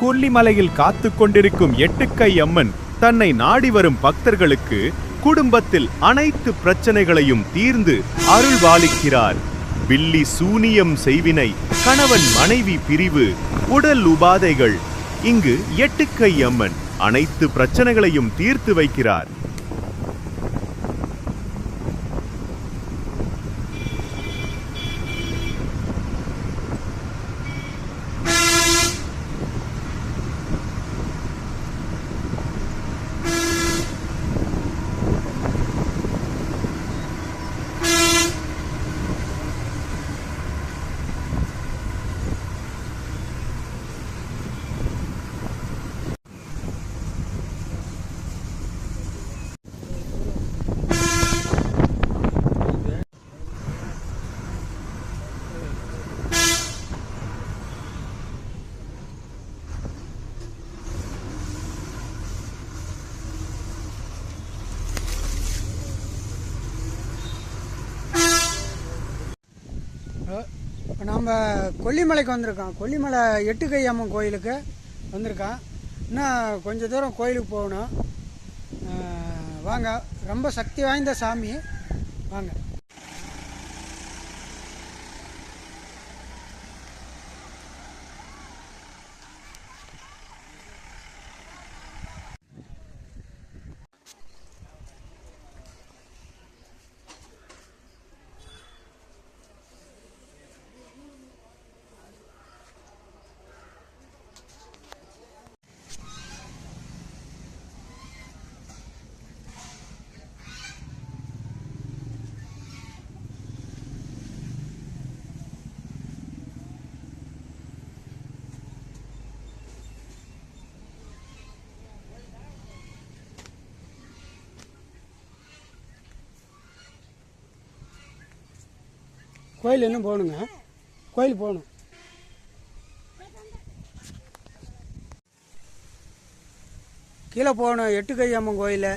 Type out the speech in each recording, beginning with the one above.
கொல்லிமலையில் காத்து கொண்டிருக்கும் எட்டுக்கை அம்மன் தன்னை நாடி வரும் பக்தர்களுக்கு குடும்பத்தில் அனைத்து பிரச்சனைகளையும் தீர்ந்து அருள்வாளிக்கிறார். பில்லி சூனியம் செய்வினை கணவன் மனைவி பிரிவு உடல் உபாதைகள். இங்கு எட்டுக்கை அம்மன் அனைத்து பிரச்சனைகளையும் தீர்த்து வைக்கிறார். இப்போ நாம் கொல்லிமலைக்கு வந்திருக்கோம். கொல்லிமலை எட்டுக்கை அம்மன் கோயிலுக்கு வந்திருக்கோம். இன்னும் கொஞ்சம் தூரம் கோயிலுக்கு போகணும். வாங்க. ரொம்ப சக்தி வாய்ந்த சாமி. வாங்க. கோயில் இன்னும் போகணுங்க. கோயில் போகணும். கீழே போகணும் எட்டுக்கை அம்மன் கோயில்.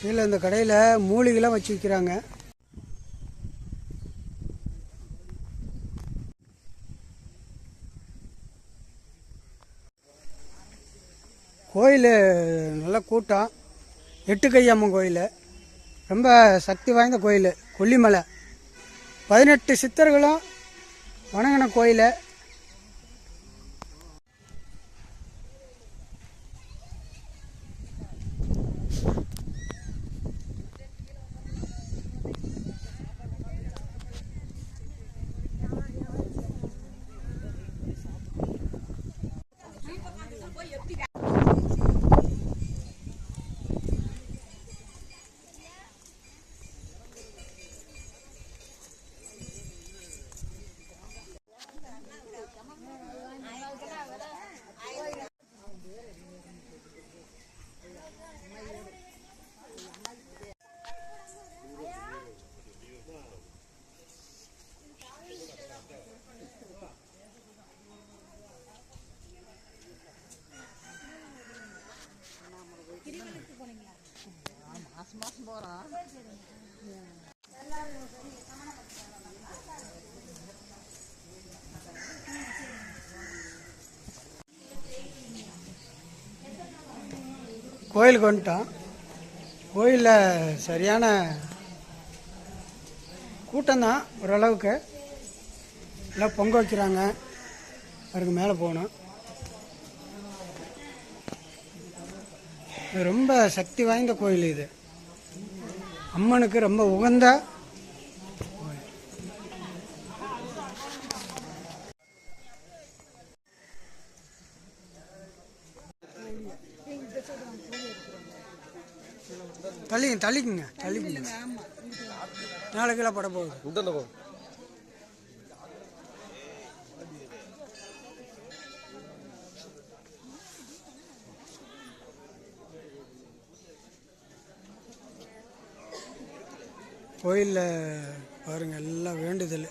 கீழே இந்த கடையில் மூலிகைலாம் வச்சு விற்கிறாங்க கோயில் நல்ல கூட்டம். எட்டு கையம்மன் கோயில். ரொம்ப சக்தி வாய்ந்த கோயில் கொல்லிமலை. பதினெட்டு சித்தர்களும் வணங்கின கோயில். கோயிலுக்கு வந்துட்டோம் கோயிலில் சரியான கூட்டம்தான் ஓரளவுக்கு. எல்லாம் பொங்க வைக்கிறாங்க. அதுக்கு மேலே போகணும். ரொம்ப சக்தி வாய்ந்த கோயில் இது. அம்மனுக்கு ரொம்ப உகந்த. தள்ளிங்க தள்ளிக்குங்க தள்ளிக்குங்க. நாலு கிலோ பட போகுது. கோயிலில் பாருங்கள் எல்லாம் வேண்டுதல்